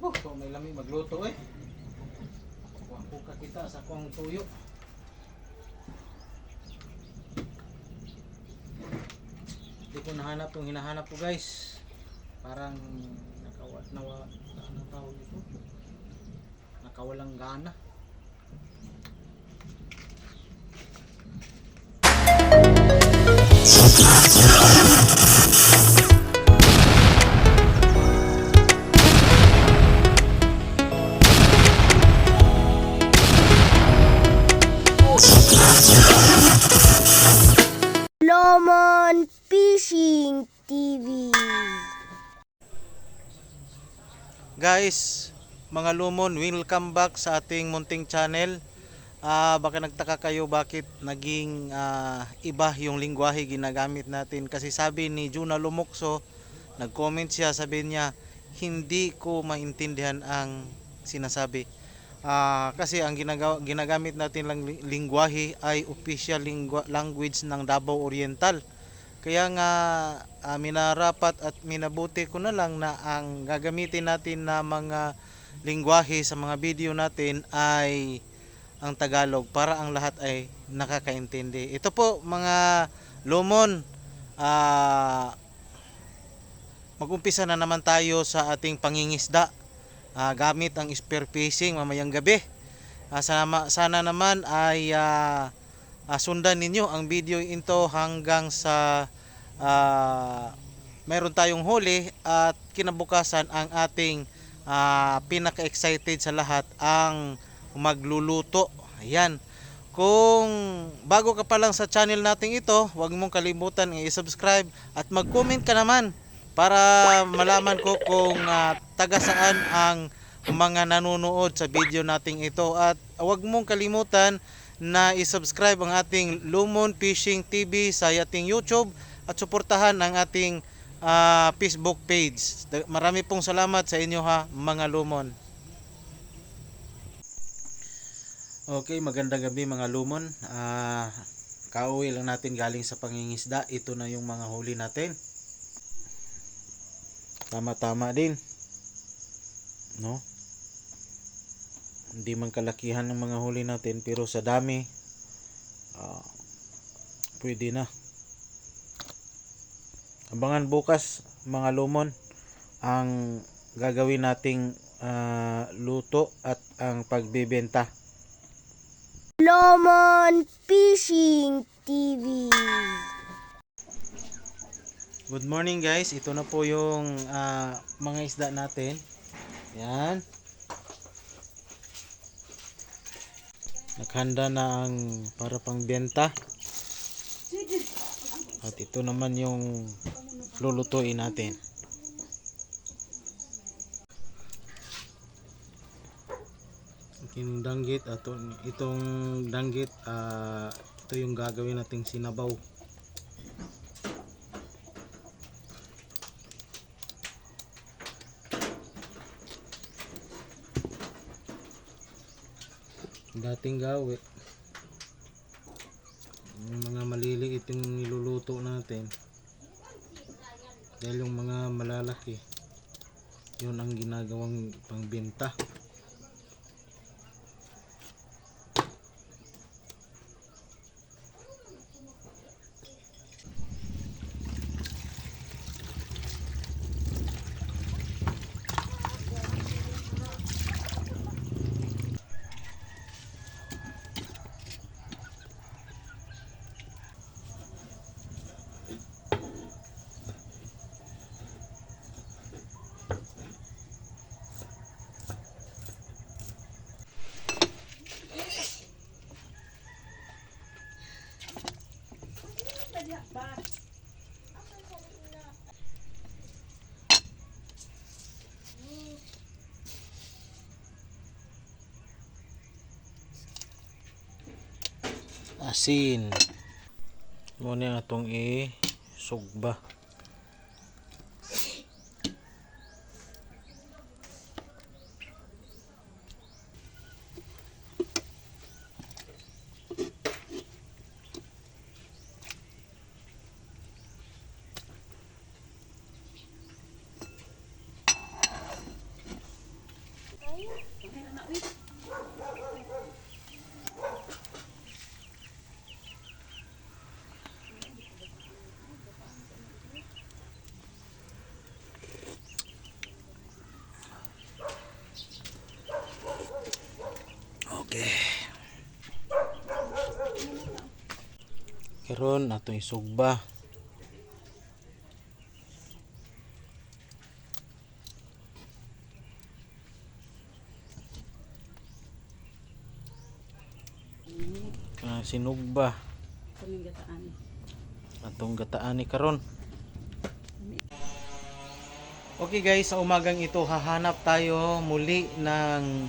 Oh, so may lami magluto eh. Kuha ko ka kita sa kuang tuyo. Hindi ko nahanap yung hinahanap ko guys. Parang nakawat nawa ano tawag ito? Nakawalang gana. Lomon Guys, mga lumon, welcome back sa ating munting channel. Ah, baka nagtaka kayo bakit naging ah, iba yung lingwahe ginagamit natin kasi sabi ni Juna Lumokso, nag-comment siya, sabi niya, hindi ko maintindihan ang sinasabi. Ah, kasi ang ginagawa, ginagamit natin lang li- lingwahe ay official lingua, language ng Davao Oriental. Kaya nga ah, minarapat at minabuti ko na lang na ang gagamitin natin na mga lingwahe sa mga video natin ay ang Tagalog para ang lahat ay nakakaintindi. Ito po mga lumon, ah, mag-umpisa na naman tayo sa ating pangingisda ah, gamit ang spear fishing mamayang gabi. Ah, sana, sana naman ay ah, ah, sundan ninyo ang video ito hanggang sa ah, mayroon tayong huli at kinabukasan ang ating ah, pinaka-excited sa lahat ang magluluto. Ayan. Kung bago ka pa lang sa channel natin ito, huwag mong kalimutan i-subscribe at mag-comment ka naman para malaman ko kung ah, taga saan ang mga nanonood sa video nating ito at huwag mong kalimutan na i-subscribe ang ating Lumon Fishing TV sa ating YouTube at suportahan ang ating ah, Facebook page. Marami pong salamat sa inyo ha mga Lumon. Okay, magandang gabi mga Lumon. Ah, kauwi lang natin galing sa pangingisda. Ito na yung mga huli natin. Tama-tama din. No? Hindi man kalakihan ng mga huli natin pero sa dami ah, pwede na. Abangan bukas mga lumon ang gagawin nating ah, luto at ang pagbebenta. Lomon Fishing TV. Good morning guys, ito na po yung ah, mga isda natin. Yan. Naghanda na ang para pang benta. At ito naman yung lulutuin natin. Itong danggit, ato, itong danggit, ah, ito yung gagawin nating sinabaw. Dating gawi. Yung mga maliliit yung niluluto natin. Dahil yung mga malalaki yun ang ginagawang pangbenta asin. Muna nga itong i-sugba karon atong isugba. Ah, sinugba Kaming gataan. atong gataan ni karon. Okay guys, sa umagang ito hahanap tayo muli ng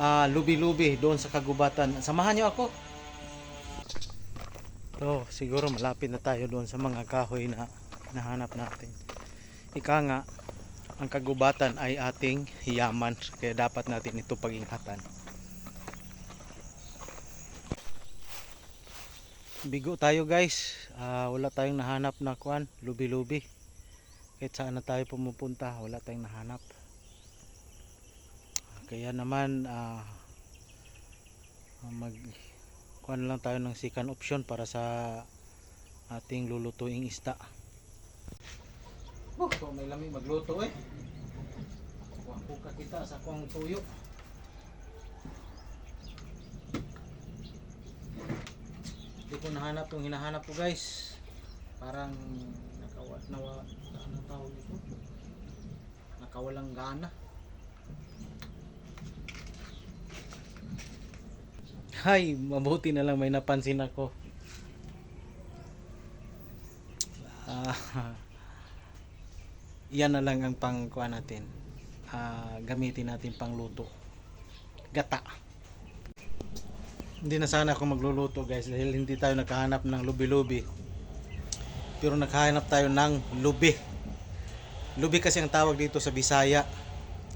ah, lubi-lubi doon sa kagubatan. Samahan niyo ako. Oh, siguro malapit na tayo doon sa mga kahoy na nahanap natin. Ika nga, ang kagubatan ay ating yaman, kaya dapat natin ito pag-ingatan. Bigo tayo guys, Ah, wala tayong nahanap na kuan, lubi-lubi. Kahit saan na tayo pumupunta, wala tayong nahanap. Kaya naman ah, mag kuan lang tayo ng second option para sa ating lulutuing isda. Oh, so may lamig magluto eh. Kuha kita sa kuang tuyo. Hindi ko nahanap yung hinahanap ko guys. Parang nakawa, nawa, ano tawag ito? Nakawalang gana. Hay, mabuti na lang may napansin ako. Ah, yan na lang ang pangkuha natin. Ah, gamitin natin pangluto. Gata. Hindi na sana ako magluluto guys dahil hindi tayo nakahanap ng lubi-lubi. Pero nakahanap tayo ng lubi. Lubi kasi ang tawag dito sa Bisaya.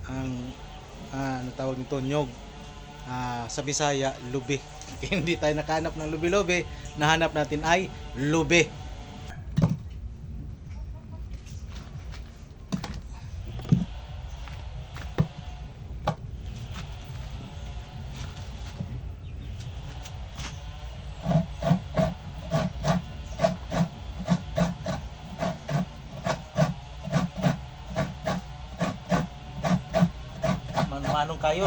Ang ah, ano tawag nito nyog. Ah, sa Bisaya. Kaya hindi tayo nakahanap ng lubi-lubi. Nahanap natin ay lubi. Man-manong kayo.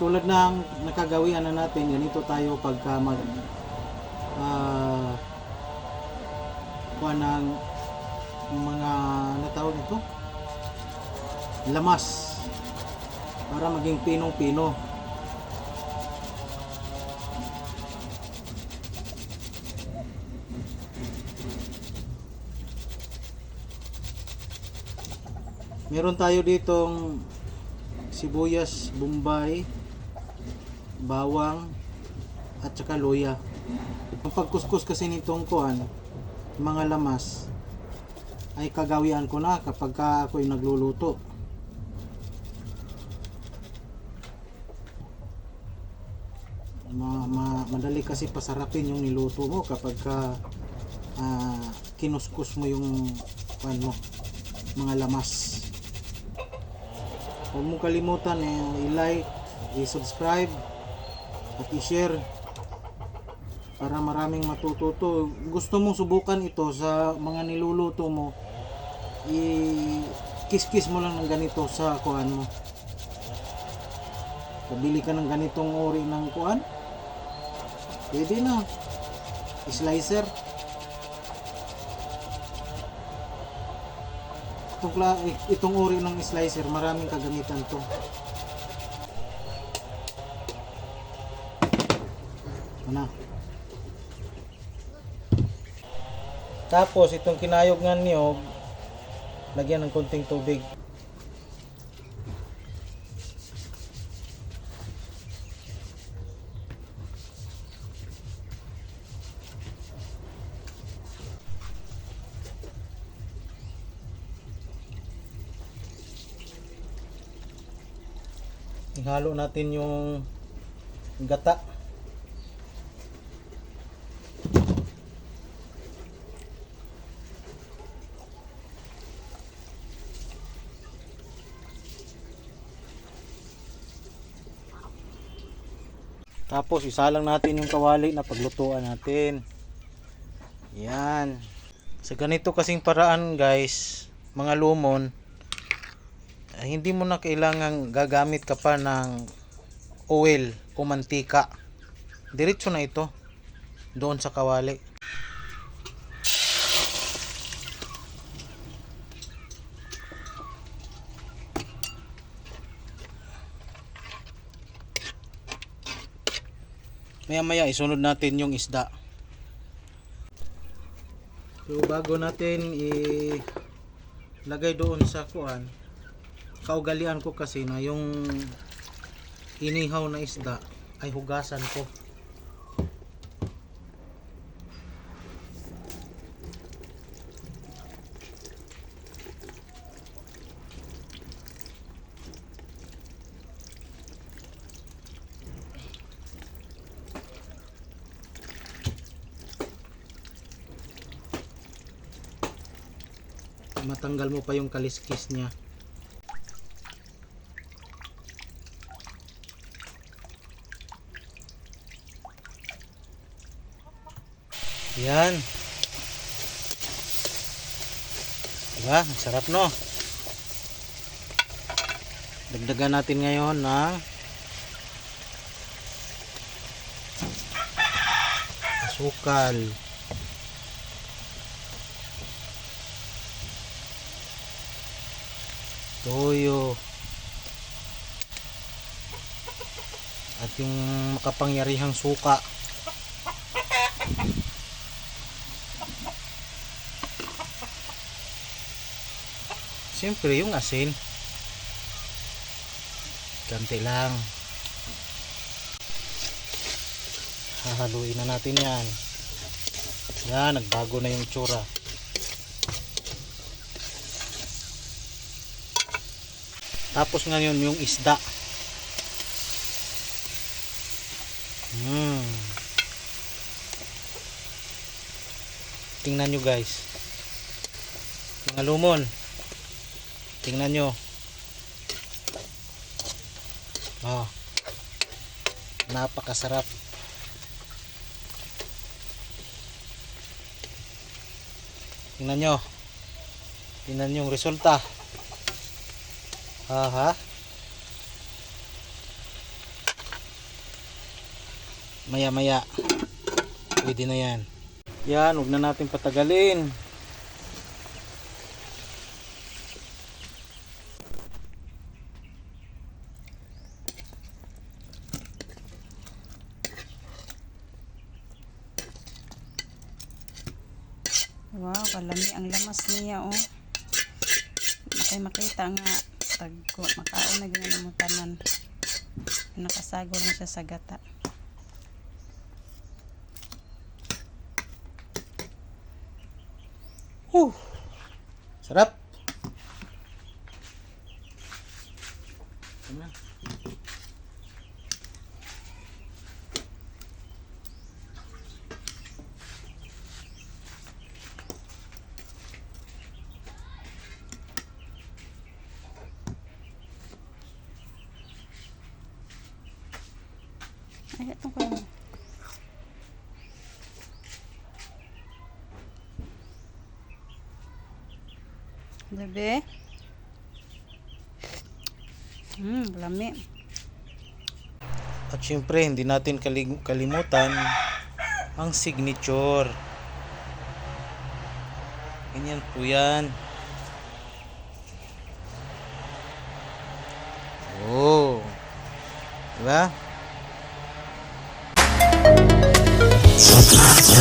Tulad ng nakagawian na natin, ganito tayo pagka mag ah kuha ng mga natawag ito lamas. Para maging pinong-pino. Meron tayo ditong sibuyas, bombay, bawang, at saka luya. Ang pagkuskus kasi nitong kuan, mga lamas, ay kagawian ko na kapag ka ako'y nagluluto. Ma, ma- madali kasi pasarapin yung niluto mo kapag ka ah, kinuskus mo yung kuan mo, mga lamas. Huwag mo kalimutan eh, i-like, i-subscribe, at i-share para maraming matututo. Gusto mong subukan ito sa mga niluluto mo, i-kiss-kiss mo lang ng ganito sa kuan mo. Pabili ka ng ganitong uri ng kuan, pwede na. Slicer. Itong, itong uri ng slicer, maraming kagamitan to. Ano? Tapos itong kinayog nga niyo, lagyan ng konting tubig. Ihalo natin yung gata. Tapos isalang natin yung kawali na paglutuan natin. Yan. Sa ganito kasing paraan guys, mga lumon, eh, hindi mo na kailangan gagamit ka pa ng oil o mantika. Diretso na ito doon sa kawali. Maya maya isunod natin yung isda. So bago natin ilagay doon sa kuan, kaugalian ko kasi na yung inihaw na isda ay hugasan ko. Matanggal mo pa yung kaliskis niya. Yan. Diba? Sarap no? Dagdagan natin ngayon ng asukal. Toyo. At yung makapangyarihang suka. Siyempre yung asin. Kanti lang. Hahaluin na natin yan. Yan nagbago na yung tsura Tapos ngayon yung isda. Hmm. Tingnan nyo guys. Mga lumon. Tingnan nyo. Oh. Napakasarap. Tingnan nyo. Tingnan nyo yung resulta. Aha. Maya maya. Pwede na yan. Yan, huwag na natin patagalin. Wow, kalami ang lamas niya oh. Makay makita nga tagko makaon mo tanan. Nakasagol na siya sa gata. Huh. Sarap. Ay, itong ko. Bebe. Hmm, lami. At syempre, hindi natin kalig- kalimutan ang signature. Ganyan po yan. Oh. Diba? Lomon Fishing